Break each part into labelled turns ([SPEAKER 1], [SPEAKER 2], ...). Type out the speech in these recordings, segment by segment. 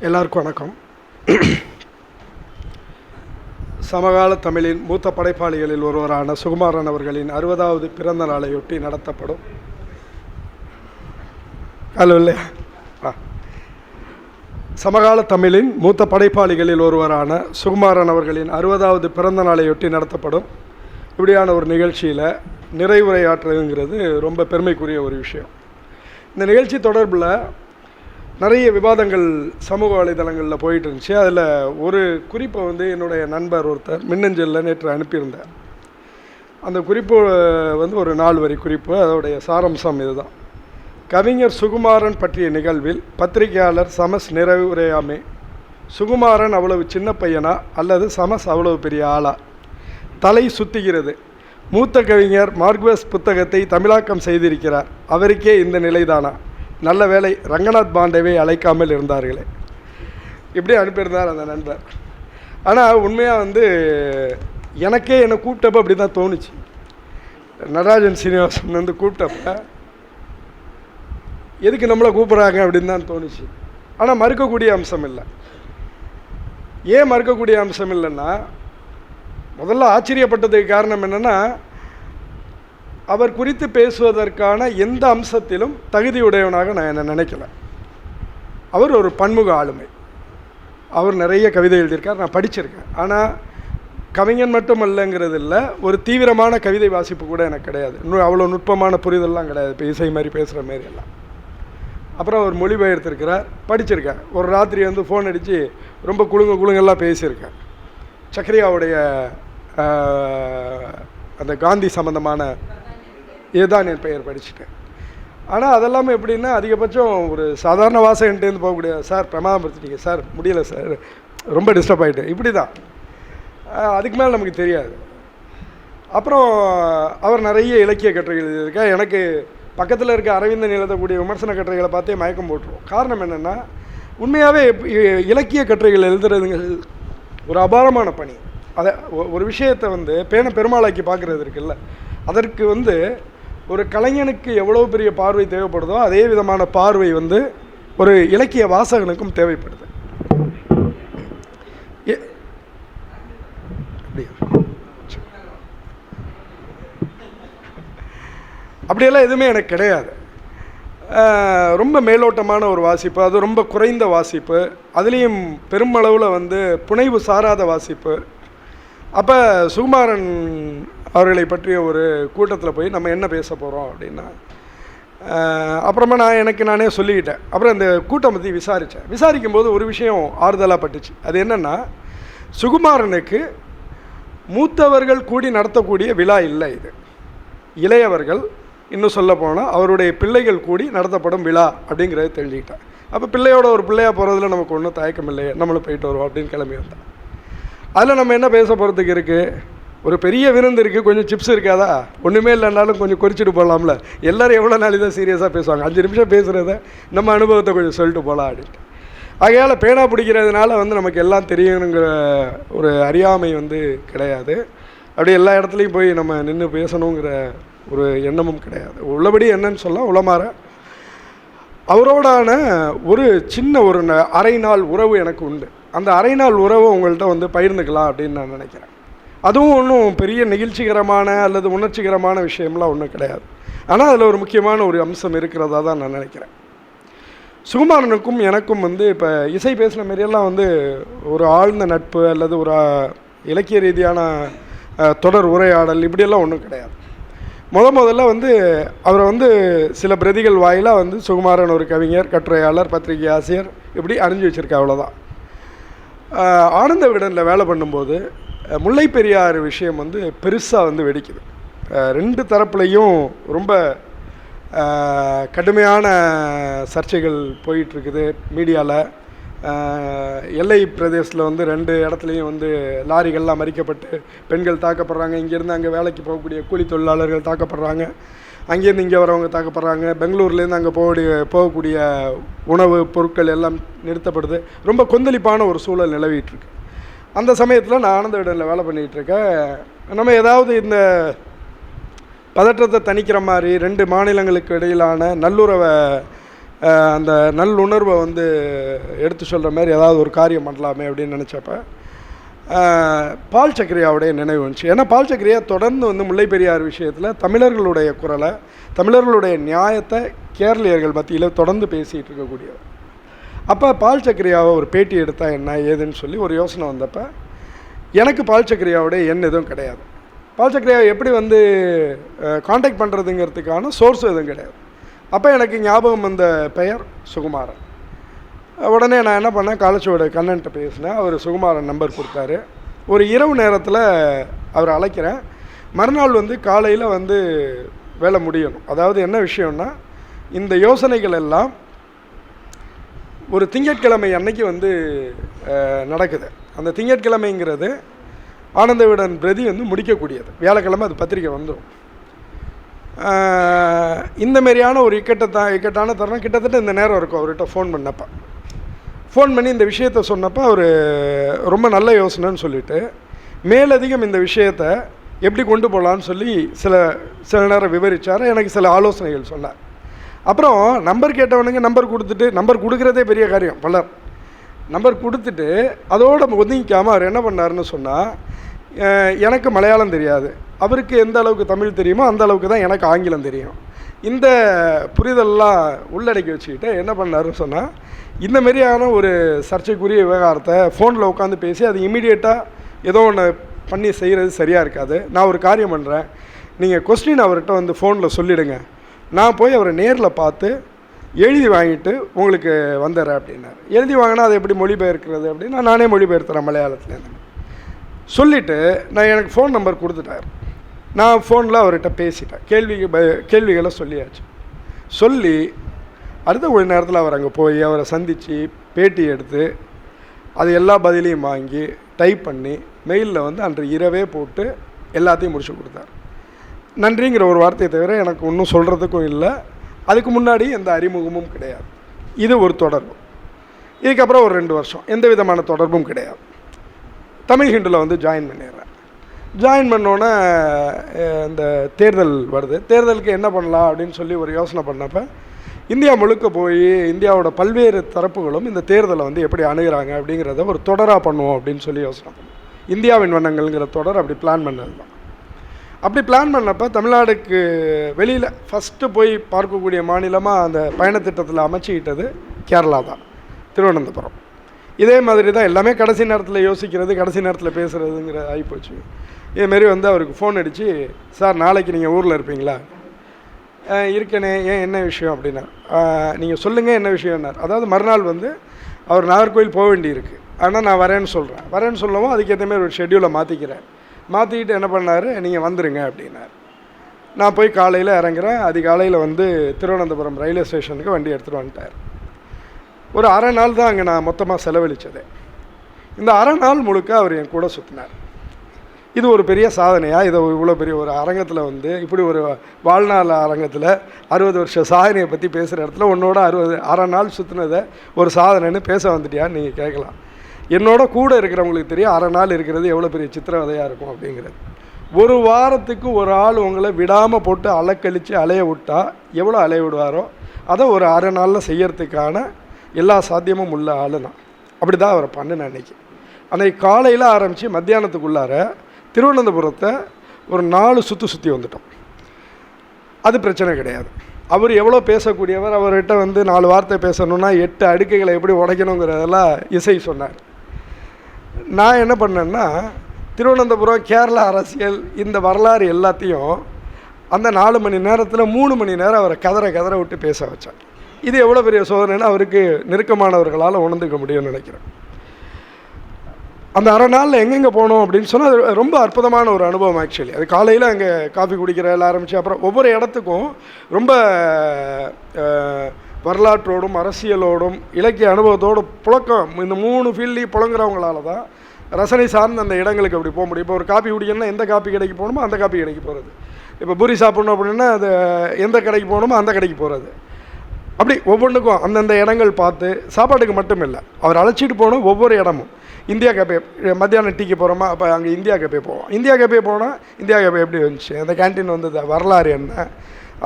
[SPEAKER 1] எல்லாருக்கும் வணக்கம். சமகால தமிழின் மூத்த படைப்பாளிகளில் ஒருவரான சுகுமாரன் அவர்களின் அறுபதாவது பிறந்த நாளையொட்டி நடத்தப்படும். ஹலோ இல்லையா? சமகால தமிழின் மூத்த படைப்பாளிகளில் ஒருவரான சுகுமாரன் அவர்களின் அறுபதாவது பிறந்த நாளையொட்டி நடத்தப்படும். இப்படியான ஒரு நிகழ்ச்சியில் நிறைவுரையாற்றுங்கிறது ரொம்ப பெருமைக்குரிய ஒரு விஷயம். இந்த நிகழ்ச்சி தொடர்பில் நிறைய விவாதங்கள் சமூக வலைதளங்களில் போயிட்டு இருந்துச்சு அதில் ஒரு குறிப்பை வந்து என்னுடைய நண்பர் ஒருத்தர் மின்னஞ்சலில் நேற்று அனுப்பியிருந்தார். அந்த குறிப்பு வந்து ஒரு நாலு வரி குறிப்பு அதோடைய சாரம்சம் இதுதான். கவிஞர் சுகுமாரன் பற்றிய நிகழ்வில் பத்திரிகையாளர் சமஸ் நிறைவுரையாமே சுகுமாரன் அவ்வளவு சின்ன பையனா அல்லது சமஸ் அவ்வளவு பெரிய ஆளா? தலை சுத்துகிறது. மூத்த கவிஞர் மார்க்வஸ் புத்தகத்தை தமிழாக்கம் செய்திருக்கிறார். அவருக்கே இந்த நிலைதானா? நல்ல வேளை ரங்கநாத் பாண்டேவை அழைக்காமல் இருந்தார்களே. இப்படி அனுப்பியிருந்தார் அந்த நண்பர். ஆனால் உண்மையாக வந்து எனக்கே என்னை கூப்பிட்டப்ப அப்படி தான் தோணுச்சு. நடராஜன் சீனிவாசன் வந்து கூப்பிட்டப்ப எதுக்கு நம்மளை கூப்பிட்றாங்க? அப்படின்னு தான் தோணுச்சு. ஆனால் மறுக்கக்கூடிய அம்சம் இல்லை. ஏன் மறுக்கக்கூடிய அம்சம் இல்லைன்னா முதல்ல ஆச்சரியப்பட்டதுக்கு காரணம் என்னென்னா அவர் குறித்து பேசுவதற்கான எந்த அம்சத்திலும் தகுதியுடையவனாக நான் என்ன நினைக்கல. அவர் ஒரு பன்முக ஆளுமை. அவர் நிறைய கவிதை எழுதியிருக்கார் நான் படிச்சிருக்கேன். ஆனால் கவிஞன் மட்டும் அல்லங்கிறது இல்லை ஒரு தீவிரமான கவிதை வாசிப்பு கூட எனக்கு கிடையாது. இன்னும் அவ்வளோ நுட்பமான புரிதல்லாம் கிடையாது இப்போ இசை மாதிரி பேசுகிற மாரி எல்லாம். அப்புறம் அவர் மொழிபெயர்த்திருக்கிறார் படிச்சிருக்கேன். ஒரு ராத்திரி வந்து ஃபோன் அடித்து ரொம்ப குழுங்க குழுங்கெல்லாம் பேசியிருக்கேன். சக்கரியாவுடைய அந்த காந்தி சம்மந்தமான இதுதான் என் பெயர் படிச்சுட்டேன். ஆனால் அதெல்லாமே எப்படின்னா அதிகபட்சம் ஒரு சாதாரண வாசகன்ட்டேருந்து போகக்கூடிய சார் பிரமாதப்படுத்திட்டீங்க சார் முடியலை சார் ரொம்ப டிஸ்டர்ப் ஆகிட்டேன் இப்படி தான் அதுக்கு மேலே நமக்கு தெரியாது. அப்புறம் அவர் நிறைய இலக்கிய கட்டுரைகள் எழுதியிருக்கா. எனக்கு பக்கத்தில் இருக்க அரவிந்தன் எழுதக்கூடிய விமர்சன கட்டுரைகளை பார்த்தே மயக்கம் போட்டுருவோம் காரணம் என்னென்னா உண்மையாகவே இலக்கிய கட்டுரைகள் எழுதுறதுங்க ஒரு அபாரமான பணி. அதை ஒரு விஷயத்தை வந்து பேன பெருமாளாக்கி பார்க்குறது இருக்குல்ல அதற்கு வந்து ஒரு கலைஞனுக்கு எவ்வளோ பெரிய பார்வை தேவைப்படுதோ அதே விதமான பார்வை வந்து ஒரு இலக்கிய வாசகனுக்கும் தேவைப்படுது. அப்படியெல்லாம் எதுவுமே எனக்கு கிடையாது. ரொம்ப மேலோட்டமான ஒரு வாசிப்பு அது ரொம்ப குறைந்த வாசிப்பு அதுலேயும் பெருமளவில் வந்து புனைவு சாராத வாசிப்பு அப்போ சுகுமாரன் அவர்களை பற்றிய ஒரு கூட்டத்தில் போய் நம்ம என்ன பேச போகிறோம் அப்படின்னா அப்புறமா நான் எனக்கு நானே சொல்லிக்கிட்டேன். அப்புறம் இந்த கூட்டம் பற்றி விசாரித்தேன் விசாரிக்கும் போது ஒரு விஷயம் ஆறுதலாக பட்டுச்சு. அது என்னென்னா சுகுமாரனுக்கு மூத்தவர்கள் கூடி நடத்தக்கூடிய விழா இல்லை இது. இளையவர்கள் இன்னும் சொல்ல போனால் அவருடைய பிள்ளைகள் கூடி நடத்தப்படும் விழா அப்படிங்கிறத தெரிஞ்சுக்கிட்டேன் அப்போ பிள்ளையோட ஒரு பிள்ளையாக போகிறதுல நமக்கு ஒன்றும் தயக்கம் இல்லையே. நம்மளும் போயிட்டு வருவோம் அப்படின்னு கிளம்பி வந்தேன். அதில் நம்ம என்ன பேச போகிறதுக்கு இருக்குது ஒரு பெரிய விருந்து இருக்குது கொஞ்சம் சிப்ஸ் இருக்காதா? ஒன்றுமே இல்லைனாலும் கொஞ்சம் குறிச்சிட்டு போகலாம்ல எல்லோரும் எவ்வளோ நாள் தான் சீரியஸாக பேசுவாங்க? அஞ்சு நிமிஷம் பேசுகிறத நம்ம அனுபவத்தை கொஞ்சம் சொல்லிட்டு போகலாம் அப்படின்ட்டு. ஆகையால் பேனா பிடிக்கிறதுனால வந்து நமக்கு எல்லாம் தெரியணுங்கிற ஒரு அறியாமை வந்து கிடையாது. அப்படி எல்லா இடத்துலையும் போய் நம்ம நின்று பேசணுங்கிற ஒரு எண்ணமும் கிடையாது. உள்ளபடி என்னன்னு சொல்ல உளமாற. அவரோடான ஒரு சின்ன ஒரு அரை நாள் உறவு எனக்கு உண்டு. அந்த அரை நாள் உறவை உங்கள்கிட்ட வந்து பகிர்ந்துக்கலாம் அப்படின்னு நான் நினைக்கிறேன். அதுவும் ஒன்றும் பெரிய நெகிழ்ச்சிகரமான அல்லது உணர்ச்சிகரமான விஷயம்லாம் ஒன்றும் கிடையாது. ஆனால் அதில் ஒரு முக்கியமான ஒரு அம்சம் இருக்கிறதா தான் நான் நினைக்கிறேன். சுகுமாரனுக்கும் எனக்கும் வந்து இப்போ இசை பேசின மாரியெல்லாம் வந்து ஒரு ஆழ்ந்த நட்பு அல்லது ஒரு இலக்கிய ரீதியான தொடர் உரையாடல் இப்படியெல்லாம் ஒன்றும் கிடையாது. முத முதல்ல வந்து அவரை வந்து சில பிரதிகள் வாயிலாக வந்து சுகுமாரன் ஒரு கவிஞர் கட்டுரையாளர் பத்திரிகை ஆசிரியர் இப்படி அறிஞ்சு வச்சுருக்கா அவ்வளோதான் ஆனந்த விடனில் வேலை பண்ணும்போது முல்லை பெரியார் விஷயம் வந்து பெருசாக வந்து வெடிக்குது. ரெண்டு தரப்புலையும் ரொம்ப கடுமையான சர்ச்சைகள் போயிட்டுருக்குது மீடியாவில் எல்லை பிரதேசத்தில் வந்து ரெண்டு இடத்துலையும் வந்து லாரிகள்லாம் மறிக்கப்பட்டு பெண்கள் தாக்கப்படுறாங்க. இங்கேருந்து அங்கே வேலைக்கு போகக்கூடிய கூலி தொழிலாளர்கள் தாக்கப்படுறாங்க. அங்கேருந்து இங்கே வரவங்க தாக்கப்படுறாங்க. பெங்களூர்லேருந்து அங்கே போகக்கூடிய போகக்கூடிய உணவு பொருட்கள் எல்லாம் நிறுத்தப்படுது. ரொம்ப கொந்தளிப்பான ஒரு சூழல் நிலவிட்டுருக்கு. அந்த சமயத்தில் நான் ஆனந்த விடனில் வேலை பண்ணிகிட்ருக்கேன். நம்ம ஏதாவது இந்த பதற்றத்தை தணிக்கிற மாதிரி ரெண்டு மாநிலங்களுக்கு இடையிலான நல்லுறவை அந்த நல்லுணர்வை வந்து எடுத்து சொல்கிற மாதிரி ஏதாவது ஒரு காரியம் பண்ணலாமே அப்படின்னு நினச்சப்ப பால் சக்கரியாவுடைய நினைவு வந்துச்சு. ஏன்னா பால் சக்கரியா தொடர்ந்து வந்து முல்லை பெரியார் விஷயத்தில் தமிழர்களுடைய குரலை தமிழர்களுடைய நியாயத்தை கேரளியர்கள் மத்தியில் தொடர்ந்து பேசிகிட்டு இருக்கக்கூடியவர். அப்போ பால் சக்கரியாவை ஒரு பேட்டி எடுத்தால் என்ன ஏதுன்னு சொல்லி ஒரு யோசனை வந்தப்போ எனக்கு பால் சக்கரியாவுடைய எண் எதுவும் கிடையாது. பால் சக்கரியாவை எப்படி வந்து காண்டாக்ட் பண்ணுறதுங்கிறதுக்கான சோர்ஸ் எதுவும் கிடையாது. அப்போ எனக்கு ஞாபகம் வந்த பெயர் சுகுமாரன். உடனே நான் என்ன பண்ணேன் காலேஜோட கண்ணன்ட்ட பேசினேன். அவர் சுகுமாரன் நம்பர் கொடுத்தாரு. ஒரு இரவு நேரத்தில் அவர் அழைக்கிறேன். மறுநாள் வந்து காலையில் வந்து வேலை முடியணும். அதாவது என்ன விஷயம்னா இந்த யோசனைகள் எல்லாம் ஒரு திங்கட்கிழமை அன்னைக்கு வந்து நடக்குது. அந்த திங்கட்கிழமைங்கிறது ஆனந்தவிடன் பிரதி வந்து முடிக்கக்கூடியது. வியாழக்கிழமை அது பத்திரிக்கை வந்துடும் இந்த மாதிரியான ஒரு இக்கட்டத்தான் இக்கட்டான தருணம் கிட்டத்தட்ட இந்த நேரம் இருக்கும் அவர்கிட்ட ஃபோன் பண்ணப்போ. ஃபோன் பண்ணி இந்த விஷயத்த சொன்னப்போ அவர் ரொம்ப நல்ல யோசனைன்னு சொல்லிட்டு மேலதிகம் இந்த விஷயத்தை எப்படி கொண்டு போகலான்னு சொல்லி சில சில நேரம் விவரித்தார் எனக்கு சில ஆலோசனைகள் சொன்னார். அப்புறம் நம்பர் கேட்டவனுங்க நம்பர் கொடுத்துட்டு நம்பர் கொடுக்குறதே பெரிய காரியம் பலர். நம்பர் கொடுத்துட்டு அதோடு ஒதுங்கிக்காமல் அவர் என்ன பண்ணாருன்னு சொன்னால் எனக்கு மலையாளம் தெரியாது. அவருக்கு எந்த அளவுக்கு தமிழ் தெரியுமோ அந்த அளவுக்கு தான் எனக்கு ஆங்கிலம் தெரியும். இந்த புரிதல்லாம் உள்ளடக்கி வச்சுக்கிட்டு என்ன பண்ணாருன்னு சொன்னால் இந்த மாதிரியான ஒரு சர்ச்சைக்குரிய விவகாரத்தை ஃபோனில் உட்காந்து பேசி அது இமீடியட்டாக ஏதோ ஒன்று பண்ணி செய்கிறது சரியாக இருக்காது. நான் ஒரு காரியம் பண்ணுறேன் நீங்கள் கொஸ்டின் அவர்கிட்ட வந்து ஃபோனில் சொல்லிவிடுங்க நான் போய் அவரை நேரில் பார்த்து எழுதி வாங்கிட்டு உங்களுக்கு வந்துடுறேன் அப்படின்னாரு. எழுதி வாங்கினா அது எப்படி மொழிபெயர்க்கிறது அப்படின்னா நானே மொழிபெயர்த்துறேன் மலையாளத்துலேருந்து. சொல்லிவிட்டு நான் எனக்கு ஃபோன் நம்பர் கொடுத்துட்டார். நான் ஃபோனில் அவர்கிட்ட பேசிட்டேன். கேள்வி ப- கேள்விகளை சொல்லியாச்சு. சொல்லி அடுத்த கொஞ்ச நேரத்தில் அவர் அங்கே போய் அவரை சந்தித்து பேட்டி எடுத்து அது எல்லா பதிலையும் வாங்கி டைப் பண்ணி மெயிலில் வந்து அன்று இரவே போட்டு எல்லாத்தையும் முடிச்சு கொடுத்தார். நன்றிங்கிற ஒரு வார்த்தையை தவிர எனக்கு ஒன்றும் சொல்கிறதுக்கும் இல்லை. அதுக்கு முன்னாடி எந்த அறிமுகமும் கிடையாது. இது ஒரு தொடர்பு. இதுக்கப்புறம் ஒரு ரெண்டு வருஷம். எந்த விதமான தொடர்பும் கிடையாது. தமிழ் ஹிண்டில் வந்து ஜாயின் பண்ணிடுறேன். ஜாயின் பண்ணோன்னே இந்த தேர்தல் வருது. தேர்தலுக்கு என்ன பண்ணலாம் அப்படின்னு சொல்லி ஒரு யோசனை பண்ணப்போ இந்தியா முழுக்க போய் இந்தியாவோட பல்வேறு தரப்புகளும் இந்த தேர்தலை வந்து எப்படி அணுகிறாங்க அப்படிங்கிறத ஒரு தொடராக பண்ணுவோம் அப்படின்னு சொல்லி யோசனை பண்ணோம் இந்தியாவின் வண்ணங்கள்ங்கிற தொடர் அப்படி பிளான் பண்ணது தான் அப்படி பிளான் பண்ணப்போ தமிழ்நாடுக்கு வெளியில் ஃபஸ்ட்டு போய் பார்க்கக்கூடிய மாநிலமாக அந்த பயணத்திட்டத்தில் அமைச்சிக்கிட்டது கேரளா தான் திருவனந்தபுரம். இதே மாதிரி தான் எல்லாமே கடைசி நேரத்தில் யோசிக்கிறது கடைசி நேரத்தில் பேசுகிறதுங்கிற ஆகிப்போச்சு இதேமாரி வந்து அவருக்கு ஃபோன் அடித்து சார் நாளைக்கு நீங்கள் ஊரில் இருப்பீங்களா? இருக்கேனே ஏன் என்ன விஷயம் அப்படின்னா நீங்கள் சொல்லுங்கள் என்ன விஷயம்னார். அதாவது மறுநாள் வந்து அவர் நாகர்கோவில் போக வேண்டியிருக்கு. ஆனால் நான் வரேன்னு சொல்கிறேன் வரேன்னு சொல்லவும் அதுக்கேற்ற மாதிரி ஒரு ஷெட்யூலை மாற்றிக்கிறேன் மாற்றிக்கிட்டு என்ன பண்ணார்? நீங்கள் வந்துடுங்க அப்படின்னார். நான் போய் காலையில் இறங்குறேன். அதிகாலையில் வந்து திருவனந்தபுரம் ரயில்வே ஸ்டேஷனுக்கு வண்டி எடுத்துகிட்டு வந்துட்டார். ஒரு அரை நாள் தான் அங்கே நான் மொத்தமாக செலவழித்தது இந்த அரை நாள் முழுக்க அவர் என் கூட சுற்றினார் இது ஒரு பெரிய சாதனையாக இதை இவ்வளோ பெரிய ஒரு அரங்கத்தில் வந்து இப்படி ஒரு வாழ்நாள் அரங்கத்தில் அறுபது வருஷ சாதனையை பற்றி பேசுகிற இடத்துல உன்னோட அறுபது அரை நாள் சுற்றினதை ஒரு சாதனைன்னு பேச வந்துட்டியான்னு நீங்கள் கேட்கலாம். என்னோட கூட இருக்கிறவங்களுக்கு தெரியும் அரை நாள் இருக்கிறது எவ்வளோ பெரிய சித்திரவதையாக இருக்கும் அப்படிங்கிறது. ஒரு வாரத்துக்கு ஒரு ஆள் உங்களை விடாமல் போட்டு அலைக்கழித்து அலைய விட்டா எவ்வளோ அலைய விடுவாரோ அதை ஒரு அரை நாளில் செய்யறதுக்கான எல்லா சாத்தியமும் உள்ள ஆள் தான் அப்படி தான் அவரை பண்ணினேன் அன்னைக்கு. அன்றைக்கி காலையில் ஆரம்பித்து மத்தியானத்துக்குள்ளார திருவனந்தபுரத்தை ஒரு நாலு சுற்று சுற்றி வந்துட்டோம். அது பிரச்சனை கிடையாது. அவர் எவ்வளோ பேசக்கூடியவர் அவர்கிட்ட வந்து நாலு வார்த்தை பேசணுன்னா எட்டு அடுக்கைகளை எப்படி உடைக்கணுங்கிறதெல்லாம் இசை சொன்னார். நான் என்ன பண்ணேன்னா திருவனந்தபுரம் கேரளா அரசியல் இந்த வரலாறு எல்லாத்தையும் அந்த நாலு மணி நேரத்தில் மூணு மணி நேரம் அவரை கதற கதற விட்டு பேச வச்சார். இது எவ்வளோ பெரிய சோதனைன்னு அவருக்கு நெருக்கமானவர்களால் உணர்ந்துக்க முடியும்னு நினைக்கிறேன். அந்த அரை நாளில் எங்கெங்கே போனோம் அப்படின்னு சொன்னால் அது ரொம்ப அற்புதமான ஒரு அனுபவம் ஆக்சுவலி அது காலையில் அங்கே காஃபி குடிக்கிற எல்லாம் ஆரம்பித்து அப்புறம் ஒவ்வொரு இடத்துக்கும் ரொம்ப வரலாற்றோடும் அரசியலோடும் இலக்கிய அனுபவத்தோடு புழக்கம். இந்த மூணு ஃபீல்ட்லேயும் புழங்குறவங்களால தான் ரசனை சார்ந்த அந்த இடங்களுக்கு அப்படி போக முடியும். இப்போ ஒரு காப்பி குடிக்கணும்னா எந்த காப்பி கடைக்கு போகணுமோ அந்த காப்பி கடைக்கு போகிறது இப்போ பூரி சாப்பிட்ணும் அப்படின்னா அது எந்த கடைக்கு போகணுமோ அந்த கடைக்கு போகிறது அப்படி ஒவ்வொன்றுக்கும் அந்தந்த இடங்கள் பார்த்து சாப்பாட்டுக்கு மட்டும் இல்லை அவர் அழைச்சிட்டு போகணும் ஒவ்வொரு இடமும். இந்தியா கேப்பே மத்தியானம் டீக்கு போகிறோமா அப்போ அங்கே இந்தியா கேப்பே போவோம். இந்தியா கேப்பே போனால் இந்தியா கேப்பே எப்படி வந்துச்சு? அந்த கேண்டீன் வந்தது வரலாறு என்ன?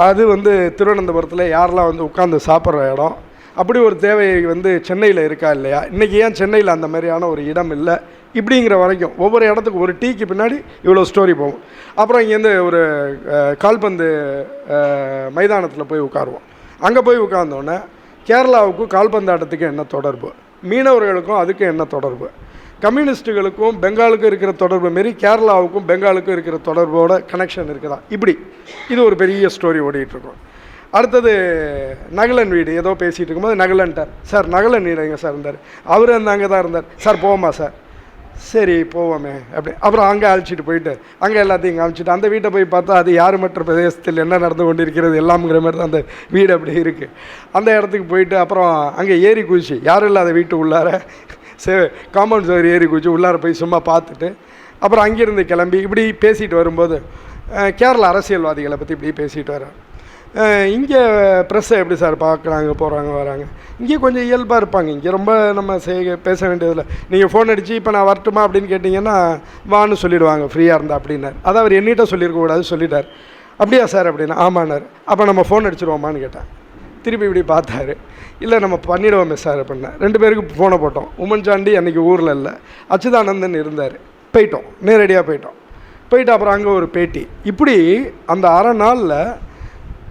[SPEAKER 1] அது வந்து திருவனந்தபுரத்தில் யாரெல்லாம் வந்து உட்காந்து சாப்பிட்ற இடம்? அப்படி ஒரு தேவை வந்து சென்னையில் இருக்கா இல்லையா? இன்றைக்கி ஏன் சென்னையில் அந்த மாதிரியான ஒரு இடம் இல்லை? இப்படிங்கிற வரைக்கும் ஒவ்வொரு இடத்துக்கு ஒரு டீக்கு பின்னாடி இவ்வளோ ஸ்டோரி போகும். அப்புறம் இங்கேருந்து ஒரு கால்பந்து மைதானத்தில் போய் உட்காருவோம். அங்கே போய் உட்கார்ந்தோன்னே கேரளாவுக்கும் கால்பந்தாட்டத்துக்கு என்ன தொடர்பு? மீனவர்களுக்கும் அதுக்கு என்ன தொடர்பு? கம்யூனிஸ்ட்டுகளுக்கும் பெங்காலுக்கும் இருக்கிற தொடர்பு மாரி கேரளாவுக்கும் பெங்காலுக்கும் இருக்கிற தொடர்போட கனெக்ஷன் இருக்குதா? இப்படி. இது ஒரு பெரிய ஸ்டோரி ஓடிட்டுருக்கோம். அடுத்தது நகலன் வீடு. ஏதோ பேசிகிட்டு இருக்கும்போது நகலன்ட்டார் சார் நகலன் வீடு எங்கே சார் இருந்தார்? அவர் அந்த அங்கே தான் இருந்தார். சார் போவோமா சார்? சரி போவோமே. அப்படி. அப்புறம் அங்கே அழைச்சிட்டு போயிட்டு அங்கே எல்லாத்தையும் காமிச்சிட்டு அந்த வீட்டை போய் பார்த்தா அது யார் மற்ற பிரதேசத்தில் என்ன நடந்து கொண்டிருக்கிறது எல்லாம்ங்கிற மாதிரி தான் அந்த வீடு அப்படி இருக்குது அந்த இடத்துக்கு போயிட்டு அப்புறம் அங்கே ஏறி குதிச்சு யாரும் இல்லாத வீட்டு உள்ளார சே காம்பவுண்ட் சுவர் ஏறி குதிச்சு உள்ளார போய் சும்மா பார்த்துட்டு அப்புறம் அங்கேருந்து கிளம்பி இப்படி பேசிட்டு வரும்போது கேரள அரசியல்வாதிகளை பற்றி இப்படி பேசிட்டு வரேன் இங்கே ப்ரெஸ்ஸை எப்படி சார் பார்க்குறாங்க போகிறாங்க வராங்க? இங்கே கொஞ்சம் இயல்பாக இருப்பாங்க. இங்கே ரொம்ப நம்ம செய்ய பேச வேண்டியதில்லை. நீங்கள் ஃபோன் அடித்து இப்போ நான் வரட்டுமா? அப்படின்னு கேட்டிங்கன்னா வான்னு சொல்லிடுவாங்க ஃப்ரீயாக இருந்தா அப்படின்னார் அதை அவர் என்னிட்ட சொல்லியிருக்கக்கூடாது சொல்லிட்டார். அப்படியா சார்? அப்படின்னா. ஆமாண்ணார் அப்போ நம்ம ஃபோன் அடிச்சிருவோமான்னு கேட்டேன். திருப்பி இப்படி பார்த்தாரு. இல்லை நம்ம பண்ணிடுவோமே சார் அப்படின்னா. ரெண்டு பேருக்கு ஃபோனை போட்டோம். உமன் சாண்டி அன்றைக்கி ஊரில் இல்லை. அச்சுதானந்தன் இருந்தார். போயிட்டோம். நேரடியாக போயிட்டோம். போயிட்டு அப்புறம் அங்கே ஒரு பேட்டி. இப்படி அந்த அரை நாளில்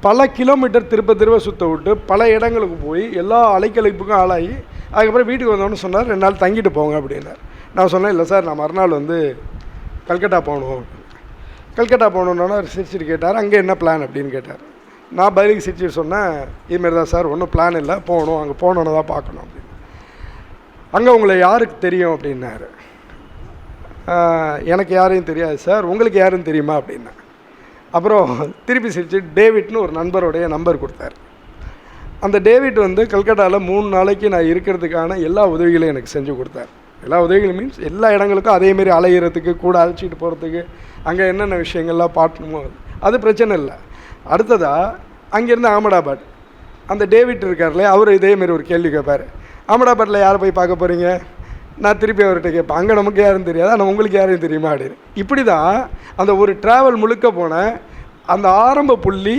[SPEAKER 1] பல கிலோமீட்டர் திருப்ப திரும்ப சுத்த விட்டு பல இடங்களுக்கு போய் எல்லா அலைக்கழிப்புக்கும் ஆளாகி அதுக்கப்புறம் வீட்டுக்கு வந்தோன்னு சொன்னார் ரெண்டு நாள் தங்கிட்டு போங்க அப்படின்னார். நான் சொன்னேன் இல்லை சார் நான் மறுநாள் வந்து கல்கட்டா போகணும் கல்கட்டா போகணுன்னா அவர் சிரிச்சிட்டு கேட்டார் அங்கே என்ன பிளான் அப்படின்னு கேட்டார். நான் பதிலுக்கு சிரிச்சு சொன்னேன் இதுமாரி தான் சார் ஒன்றும் பிளான் இல்லை போகணும் அங்கே போகணுன்னு தான் பார்க்கணும் அப்படின்னு. அங்கே உங்களை யாருக்கு தெரியும் அப்படின்னாரு. எனக்கு யாரையும் தெரியாது சார் உங்களுக்கு யாரும் தெரியுமா? அப்படின்னா. அப்புறம் திருப்பி சிரிச்சு டேவிட்னு ஒரு நண்பருடைய நம்பர் கொடுத்தாரு. அந்த டேவிட் வந்து கல்கட்டாவில் மூணு நாளைக்கு நான் இருக்கிறதுக்கான எல்லா உதவிகளையும் எனக்கு செஞ்சு கொடுத்தாரு. எல்லா உதவிகளும் மீன்ஸ் எல்லா இடங்களுக்கும் அதேமாரி அலையிறதுக்கு கூட அழைச்சிட்டு போகிறதுக்கு அங்கே என்னென்ன விஷயங்கள்லாம் பார்க்கணுமோ அது பிரச்சனை இல்லை. அடுத்ததாக அங்கேருந்து அகமதாபாத். அந்த டேவிட் இருக்கார்ல அவர் இதேமாரி ஒரு கேள்வி கேட்பார் அகமதாபாத்தில் யாரை போய் பார்க்க போகிறீங்க நான் திருப்பி அவர்கிட்ட கேட்பேன். அங்கே நமக்கு யாரும் தெரியாது ஆனால் உங்களுக்கு யாரையும் தெரியுமா அப்படின்னு. இப்படி தான் அந்த ஒரு ட்ராவல் முழுக்க போன அந்த ஆரம்ப புள்ளி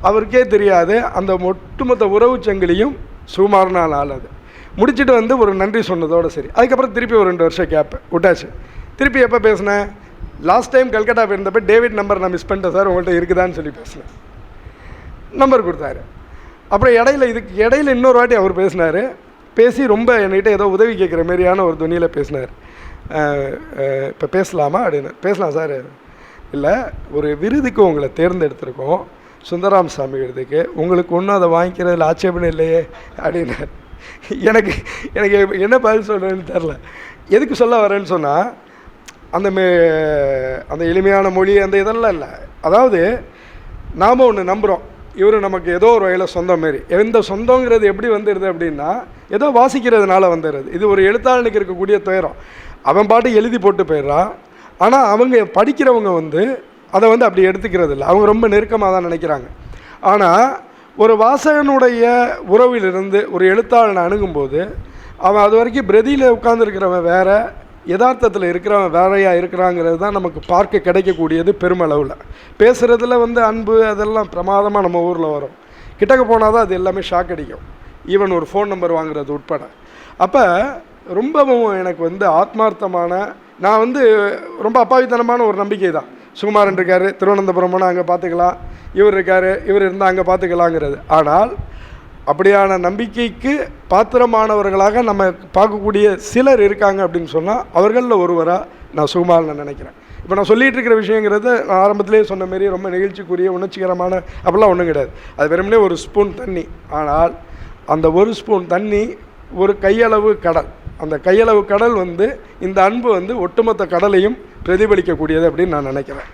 [SPEAKER 1] அவருக்கே தெரியாது அந்த ஒட்டுமொத்த உறவு சங்கிலியும் சுமார் ஆள் அது முடிச்சுட்டு வந்து ஒரு நன்றி சொன்னதோடு சரி. அதுக்கப்புறம் திருப்பி ஒரு ரெண்டு வருஷம் கேட்பேன். விட்டாச்சு. திருப்பி எப்போ பேசினேன்? லாஸ்ட் டைம் கல்கட்டா போயிருந்தப்ப டேவிட் நம்பர் நான் மிஸ் பண்ணிட்டேன் சார். உங்கள்கிட்ட இருக்குதான்னு சொல்லி பேசினேன். நம்பர் கொடுத்தாரு. அப்புறம் இடையில இதுக்கு இடையில இன்னொரு வாட்டி அவர் பேசினார். பேசி ரொம்ப என்கிட்ட ஏதோ உதவி கேட்குற மாதிரியான ஒரு துணியில் பேசினார். இப்போ பேசலாமா அப்படின்னு. பேசலாம் சார். இல்லை ஒரு விருதுக்கு உங்களை தேர்ந்தெடுத்திருக்கோம். சுந்தராம் சாமி விருதுக்கு. உங்களுக்கு ஒன்றும் அதை வாங்கிக்கிறதுல ஆட்சேபணம் இல்லையே அப்படின்னார் எனக்கு எனக்கு என்ன பதில் சொல்கிறேன்னு தெரில எதுக்கு சொல்ல வரேன்னு சொன்னால் அந்த மே அந்த எளிமையான மொழி அந்த இதெல்லாம் இல்லை. அதாவது நாம் ஒன்று நம்புகிறோம் இவர் நமக்கு ஏதோ ஒரு வகையில் சொந்தம் மாரி. எந்த சொந்தங்கிறது எப்படி வந்துடுது அப்படின்னா ஏதோ வாசிக்கிறதுனால வந்துடுது இது ஒரு எழுத்தாளனுக்கு இருக்கக்கூடிய துயரம். அவன் பாட்டு எழுதி போட்டு போயிடுறான். ஆனால் அவங்க படிக்கிறவங்க வந்து அதை வந்து அப்படி எடுத்துக்கிறது இல்லை. அவங்க ரொம்ப நெருக்கமாக தான் நினைக்கிறாங்க. ஆனால் ஒரு வாசகனுடைய உறவிலிருந்து ஒரு எழுத்தாளனை அணுகும்போது அவன் அது வரைக்கும் பிரதியில் உட்காந்துருக்கிறவன் வேறு யதார்த்தத்தில் இருக்கிறவன் வேறையாக இருக்கிறாங்கிறது தான் நமக்கு பார்க்க கிடைக்கக்கூடியது பெருமளவில். பேசுகிறதுல வந்து அன்பு அதெல்லாம் பிரமாதமாக நம்ம ஊரில் வரும். கிட்டக்க போனால் தான் அது எல்லாமே ஷாக் அடிக்கும். ஈவன் ஒரு ஃபோன் நம்பர் வாங்குறது உட்பட. அப்போ ரொம்பவும் எனக்கு வந்து ஆத்மார்த்தமான நான் வந்து ரொம்ப அப்பாவித்தனமான ஒரு நம்பிக்கை தான். சுகுமாரன் இருக்கார் திருவனந்தபுரம் போனால் அங்கே பார்த்துக்கலாம் இவர் இருக்கார் இவர் இருந்தால் அங்கே பார்த்துக்கலாங்கிறது ஆனால் அப்படியான நம்பிக்கைக்கு பாத்திரமானவர்களாக நம்ம பார்க்கக்கூடிய சிலர் இருக்காங்க அப்படின்னு சொன்னால் அவர்களில் ஒருவராக நான் சுகுமாரனை நினைக்கிறேன். இப்போ நான் சொல்லிகிட்டு இருக்கிற விஷயங்கிறது நான் ஆரம்பத்திலே சொன்ன மாரி ரொம்ப நிகழ்ச்சிக்குரிய உணர்ச்சிகரமான அப்படிலாம் ஒன்றும் கிடையாது. அது வெறுமனே ஒரு ஸ்பூன் தண்ணி. ஆனால் அந்த ஒரு ஸ்பூன் தண்ணி ஒரு கையளவு கடல். அந்த கையளவு கடல் வந்து இந்த அன்பு வந்து ஒட்டுமொத்த கடலையும் பிரதிபலிக்கக்கூடியது அப்படின்னு நான் நினைக்கிறேன்.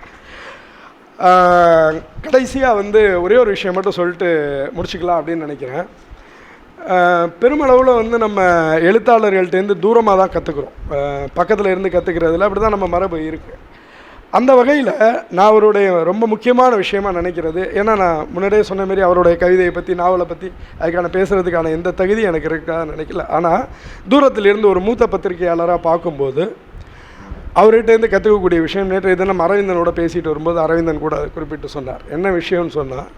[SPEAKER 1] கடைசியாக வந்து ஒரே ஒரு விஷயம் மட்டும் சொல்லிட்டு முடிச்சுக்கலாம் அப்படின்னு நினைக்கிறேன். பெருமளவில் வந்து நம்ம எழுத்தாளர்கள்ட்டேருந்து தூரமாக தான் கற்றுக்குறோம் பக்கத்தில் இருந்து கற்றுக்கிறதுல அப்படி தான் நம்ம மரபு இருக்குது அந்த வகையில் நான் அவருடைய ரொம்ப முக்கியமான விஷயமாக நினைக்கிறது ஏன்னா நான் முன்னாடியே சொன்ன மாரி அவருடைய கவிதையை பற்றி நாவலை பற்றி அதுக்கான பேசுகிறதுக்கான எந்த தகுதி எனக்கு இருக்கா நினைக்கல. ஆனால் தூரத்தில் இருந்து ஒரு மூத்த பத்திரிகையாளராக பார்க்கும்போது அவர்கிட்டேருந்து கற்றுக்கக்கூடிய விஷயம் நேற்று தினம் அரவிந்தனோட பேசிட்டு வரும்போது அரவிந்தன் கூட அதை குறிப்பிட்டு சொன்னார். என்ன விஷயம்னு சொன்னால்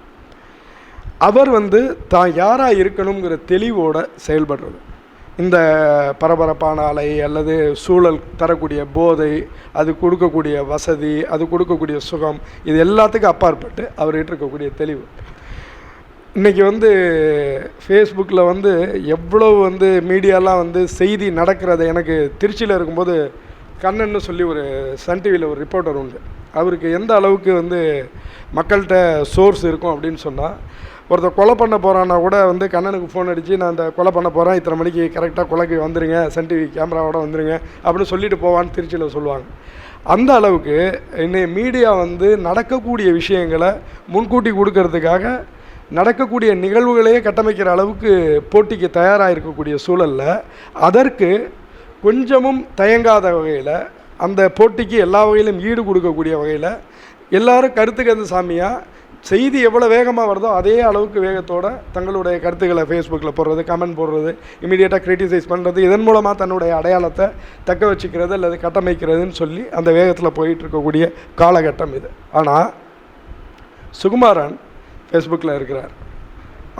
[SPEAKER 1] அவர் வந்து தான் யாராக இருக்கணுங்கிற தெளிவோட செயல்படுறது. இந்த பரபரப்பான அலை அல்லது சூழல் தரக்கூடிய போதை அது கொடுக்கக்கூடிய வசதி அது கொடுக்கக்கூடிய சுகம் இது எல்லாத்துக்கும் அப்பாற்பட்டு அவர்கிட்ட இருக்கக்கூடிய தெளிவு. இன்றைக்கி வந்து ஃபேஸ்புக்கில் வந்து எவ்வளோ வந்து மீடியாலாம் வந்து செய்தி நடக்கிறத எனக்கு திருச்சியில் இருக்கும்போது கண்ணன்னு சொல்லி ஒரு சன் டிவியில் ஒரு ரிப்போர்ட்டர் உண்டு. அவருக்கு எந்த அளவுக்கு வந்து மக்கள்கிட்ட சோர்ஸ் இருக்கும் அப்படின்னு சொன்னால் ஒருத்தர் கொலை பண்ண போகிறான்னா கூட வந்து கண்ணனுக்கு ஃபோன் அடித்து நான் அந்த கொலை பண்ண போகிறேன் இத்தனை மணிக்கு கரெக்டாக கொலைக்கு வந்துடுங்க சன் டிவி கேமராவோட வந்துருங்க அப்படின்னு சொல்லிட்டு போவான்னு திருச்சியில் சொல்லுவாங்க. அந்த அளவுக்கு இன்னைய மீடியா வந்து நடக்கக்கூடிய விஷயங்களை முன்கூட்டி கொடுக்கறதுக்காக நடக்கக்கூடிய நிகழ்வுகளையே கட்டமைக்கிற அளவுக்கு போட்டிக்கு தயாராக இருக்கக்கூடிய சூழலில் அதற்கு கொஞ்சமும் தயங்காத வகையில் அந்த போட்டிக்கு எல்லா வகையிலும் ஈடு கொடுக்கக்கூடிய வகையில் எல்லாரும் கருத்துக்கு அந்த சாமியாக செய்தி எவ்வளோ வேகமாக வருதோ அதே அளவுக்கு வேகத்தோடு தங்களுடைய கருத்துக்களை ஃபேஸ்புக்கில் போடுறது கமெண்ட் போடுறது இமீடியட்டாக க்ரிட்டிசைஸ் பண்ணுறது இதன் மூலமாக தன்னுடைய அடையாளத்தை தக்க வச்சுக்கிறது அல்லது கட்டமைக்கிறதுன்னு சொல்லி அந்த வேகத்தில் போயிட்டுருக்கக்கூடிய காலகட்டம் இது. ஆனால் சுகுமாரன் ஃபேஸ்புக்கில் இருக்கிறார்.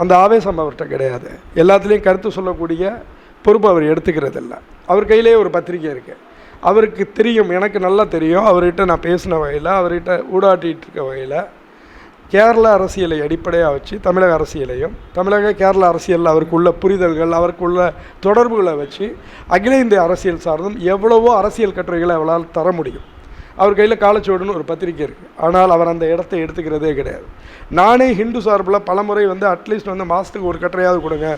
[SPEAKER 1] அந்த ஆவேசம் அவர்கிட்ட கிடையாது. எல்லாத்துலேயும் கருத்து சொல்லக்கூடிய பொறுப்பு அவர் எடுத்துக்கிறதில்ல. அவர் கையிலே ஒரு பத்திரிக்கை இருக்குது அவருக்கு தெரியும் எனக்கு நல்லா தெரியும். அவர்கிட்ட நான் பேசின வகையில் அவர்கிட்ட ஊடாட்டிகிட்டு இருக்க வகையில் கேரள அரசியலை அடிப்படையாக வச்சு தமிழக அரசியலையும் தமிழக கேரள அரசியலில் அவருக்குள்ள புரிதல்கள் அவருக்குள்ள தொடர்புகளை வச்சு அகில இந்திய அரசியல் சார்ந்தும் எவ்வளவோ அரசியல் கட்டுரைகளை அவளால் தர முடியும். அவர் கையில் காலச்சோடுன்னு ஒரு பத்திரிக்கை இருக்குது ஆனால் அவர் அந்த இடத்த எடுத்துக்கிறதே கிடையாது. நானே ஹிந்து சார்பில் பலமுறை வந்து அட்லீஸ்ட் வந்து மாதத்துக்கு ஒரு கட்டுரையாவது கொடுங்க.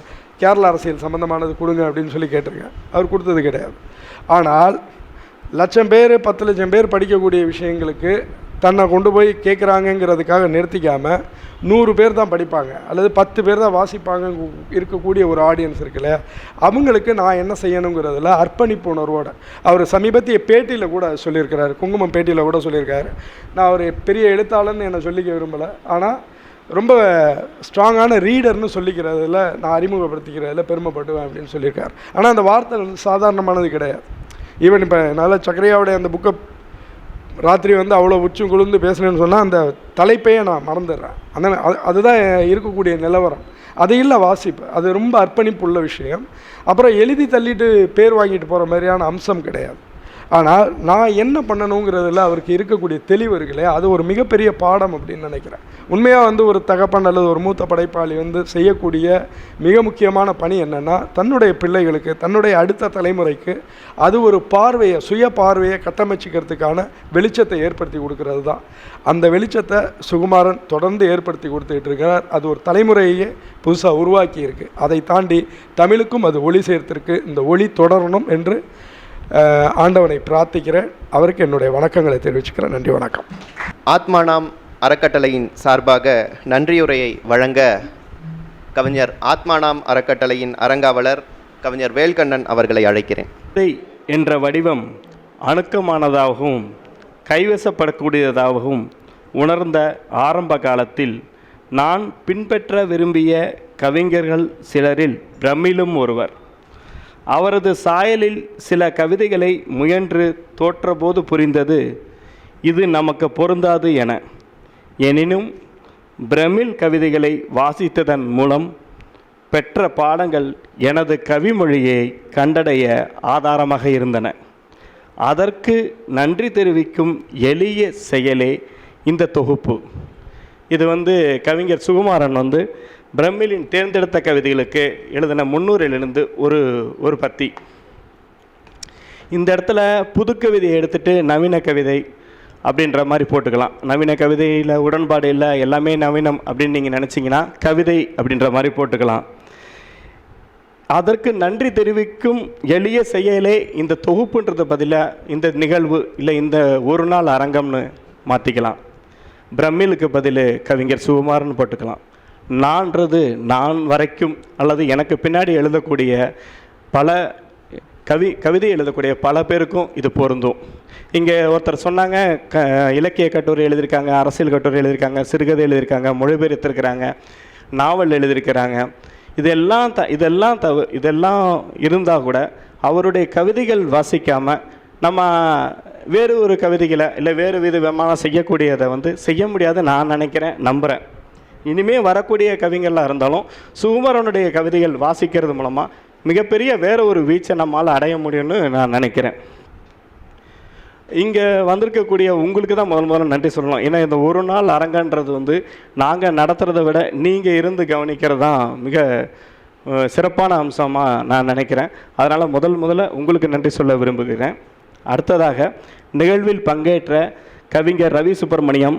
[SPEAKER 1] கேரள அரசியல் சம்மந்தமானது கொடுங்க அப்படின்னு சொல்லி கேட்டிருக்கேன். அவர் கொடுத்தது கிடையாது. ஆனால் லட்சம் பேர் பத்து லட்சம் பேர் படிக்கக்கூடிய விஷயங்களுக்கு தன்னை கொண்டு போய் கேட்குறாங்கங்கிறதுக்காக நிறுத்திக்காமல் நூறு பேர் தான் படிப்பாங்க. அல்லது பத்து பேர் தான் வாசிப்பாங்க இருக்கக்கூடிய ஒரு ஆடியன்ஸ் இருக்குல்ல அவங்களுக்கு நான் என்ன செய்யணுங்கிறதுல அர்ப்பணிப்பு உணர்வோட. அவர் சமீபத்திய பேட்டியில் கூட சொல்லியிருக்கிறாரு. குங்குமம் பேட்டியில் கூட சொல்லியிருக்காரு. நான் ஒரு பெரிய எழுத்தாளர்னு என்னை சொல்லிக்க விரும்பலை. ஆனால் ரொம்ப ஸ்ட்ராங்கான ரீடர்னு சொல்லிக்கிறதுல நான் அறிமுகப்படுத்திக்கிறதுல பெருமைப்படுவேன் அப்படின்னு சொல்லியிருக்காரு. ஆனால் அந்த வார்த்தை வந்து சாதாரணமானது கிடையாது. ஈவன் இப்போ என்னால் சக்கரையாவுடைய அந்த புக்கை ராத்திரி வந்து அவ்வளோ உச்சம் குளிர்ந்து பேசுனேன்னு சொன்னால் அந்த தலைப்பையே நான் மறந்துடுறேன். அந்த அது அதுதான் இருக்கக்கூடிய நிலவரம். அது இல்லை வாசிப்பு. அது ரொம்ப அர்ப்பணிப்பு உள்ள விஷயம். அப்புறம் எழுதி தள்ளிட்டு பேர் வாங்கிட்டு போகிற மாதிரியான அம்சம் கிடையாது. ஆனால் நான் என்ன பண்ணணுங்கிறதுல அவருக்கு இருக்கக்கூடிய தெளிவு இருக்குல்லையா அது ஒரு மிகப்பெரிய பாடம் அப்படின்னு நினைக்கிறேன். உண்மையாக வந்து ஒரு தகப்பன் அல்லது ஒரு மூத்த படைப்பாளி வந்து செய்யக்கூடிய மிக முக்கியமான பணி என்னென்னா தன்னுடைய பிள்ளைகளுக்கு தன்னுடைய அடுத்த தலைமுறைக்கு அது ஒரு பார்வையை சுய பார்வையை கட்டமைச்சிக்கிறதுக்கான வெளிச்சத்தை ஏற்படுத்தி கொடுக்கறது தான். அந்த வெளிச்சத்தை சுகுமாரன் தொடர்ந்து ஏற்படுத்தி கொடுத்துக்கிட்டு இருக்கிறார் அது ஒரு தலைமுறையே புதுசாக உருவாக்கியிருக்கு. அதை தாண்டி தமிழுக்கும் அது ஒளி சேர்த்திருக்கு. இந்த ஒளி தொடரணும் என்று ஆண்டவனை பிரார்த்திக்கிறேன். அவருக்கு என்னுடைய வணக்கங்களை தெரிவிச்சுக்கிறேன். நன்றி வணக்கம்.
[SPEAKER 2] ஆத்மானாம் அறக்கட்டளையின் சார்பாக நன்றியுரையை வழங்க கவிஞர் ஆத்மானாம் அறக்கட்டளையின் அரங்காவலர் கவிஞர் வேல்கண்ணன் அவர்களை அழைக்கிறேன்.
[SPEAKER 3] என்ற வடிவம் அணுக்கமானதாகவும் கைவசப்படக்கூடியதாகவும் உணர்ந்த ஆரம்ப காலத்தில் நான் பின்பற்ற விரும்பிய கவிஞர்கள் சிலரில் பிரமிலும் ஒருவர். அவரது சாயலில் சில கவிதைகளை முயன்று தோற்றபோது புரிந்தது. இது நமக்கு பொருந்தாது என. எனினும் பிரமிழ் கவிதைகளை வாசித்ததன் மூலம் பெற்ற பாடங்கள் எனது கவிமொழியை கண்டடைய ஆதாரமாக இருந்தன. அதற்கு நன்றி தெரிவிக்கும் எளிய செயலே இந்த தொகுப்பு. இது வந்து கவிஞர் சுகுமாரன் வந்து பிரம்மிலின் தேர்ந்தெடுத்த கவிதைகளுக்கு எழுதின முன்னூறிலிருந்து ஒரு ஒரு பத்தி. இந்த இடத்துல புது கவிதையை எடுத்துட்டு நவீன கவிதை அப்படின்ற மாதிரி போட்டுக்கலாம். நவீன கவிதையில் உடன்பாடு இல்லை எல்லாமே நவீனம் அப்படின்னு நீங்கள் நினச்சிங்கன்னா கவிதை அப்படின்ற மாதிரி போட்டுக்கலாம். அதற்கு நன்றி தெரிவிக்கும் எளிய செயலே இந்த தொகுப்புன்றது பதிலாக இந்த நிகழ்வு இல்லை இந்த ஒரு நாள் அரங்கம்னு மாற்றிக்கலாம் பிரம்மிலுக்கு பதில் கவிஞர் சுகுமார்னு போட்டுக்கலாம். நான்றது நான் வரைக்கும் அல்லது எனக்கு பின்னாடி எழுதக்கூடிய பல கவி கவிதை எழுதக்கூடிய பல பேருக்கும் இது பொருந்தும். இங்கே ஒருத்தர் சொன்னாங்க க இலக்கிய கட்டுரை எழுதியிருக்காங்க அரசியல் கட்டுரை எழுதியிருக்காங்க சிறுகதை எழுதியிருக்காங்க மொழிபெயர்த்திருக்கிறாங்க நாவல் எழுதியிருக்கிறாங்க. இதெல்லாம் த இதெல்லாம் தவ இதெல்லாம் இருந்தால் கூட அவருடைய கவிதைகள் வாசிக்காமல் நம்ம வேறு ஒரு கவிதைகளை இல்லை வேறு விதமாக செய்யக்கூடியதை வந்து செய்ய முடியாத நான் நினைக்கிறேன் நம்புகிறேன் இனிமேல் வரக்கூடிய கவிஞர்களாக இருந்தாலும் சுகுமாரனுடைய கவிதைகள் வாசிக்கிறது மூலமாக மிகப்பெரிய வேற ஒரு வீச்சை நம்மால் அடைய முடியும்னு நான் நினைக்கிறேன். இங்கே வந்திருக்கக்கூடிய உங்களுக்கு தான் முதல் முதல்ல நன்றி சொல்லணும். ஏன்னா இந்த ஒரு நாள் அரங்கன்றது வந்து நாங்கள் நடத்துகிறத விட நீங்கள் இருந்து கவனிக்கிறது தான் மிக சிறப்பான அம்சமாக நான் நினைக்கிறேன். அதனால் முதல் முதல்ல உங்களுக்கு நன்றி சொல்ல விரும்புகிறேன். அடுத்ததாக நிகழ்வில் பங்கேற்ற கவிஞர் ரவி சுப்பிரமணியம்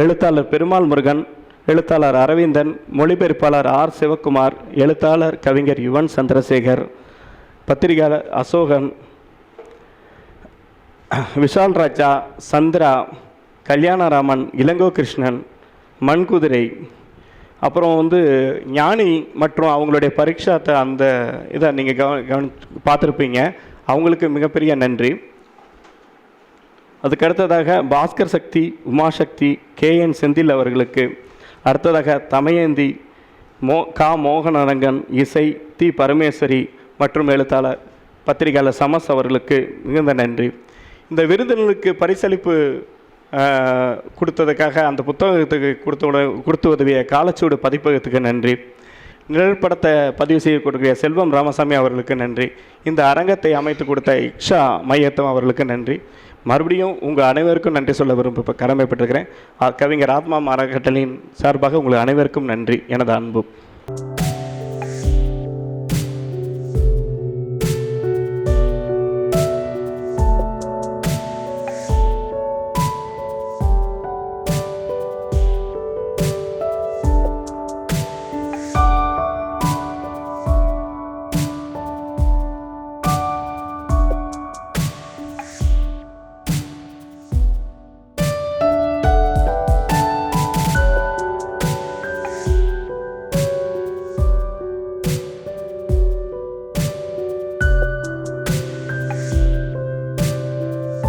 [SPEAKER 3] எழுத்தாளர் பெருமாள் முருகன் எழுத்தாளர் அரவிந்தன் மொழிபெயர்ப்பாளர் ஆர். சிவகுமார் எழுத்தாளர் கவிஞர் யுவன் சந்திரசேகர் பத்திரிகையாளர் அசோகன் விஷால் ராஜா சந்திரா கல்யாணராமன் இளங்கோ கிருஷ்ணன் மண்குதிரை அப்புறம் வந்து ஞானி மற்றும் அவங்களுடைய பரீட்சாத்தை அந்த இதை நீங்கள் கவனி கவனி பார்த்துருப்பீங்க. அவங்களுக்கு மிகப்பெரிய நன்றி. அதுக்கு அடுத்ததாக பாஸ்கர் சக்தி உமாசக்தி கே என் செந்தில் அவர்களுக்கு அடுத்ததாக தமயந்தி மோ கா மோகனரங்கன் இசை தி பரமேஸ்வரி மற்றும் எழுத்தாளர் பத்திரிகையாளர் சமஸ் அவர்களுக்கு மிகுந்த நன்றி. இந்த விருதுகளுக்கு பரிசளிப்பு கொடுத்ததுக்காக அந்த புத்தகத்துக்கு கொடுத்த கொடுத்து உதவிய காலச்சூடு பதிப்பகத்துக்கு நன்றி. நிழற்படத்தை பதிவு செய்ய கொடுக்கிற செல்வம் ராமசாமி அவர்களுக்கு நன்றி. இந்த அரங்கத்தை அமைத்து கொடுத்த இக்ஷா மையத்தம் அவர்களுக்கு நன்றி. மறுபடியும் உங்கள் அனைவருக்கும் நன்றி சொல்ல விரும்ப கடமைப்பட்டிருக்கிறேன். கவிஞர் ஆத்மா அறக்கட்டளையின் சார்பாக உங்கள் அனைவருக்கும் நன்றி. எனது அன்பு.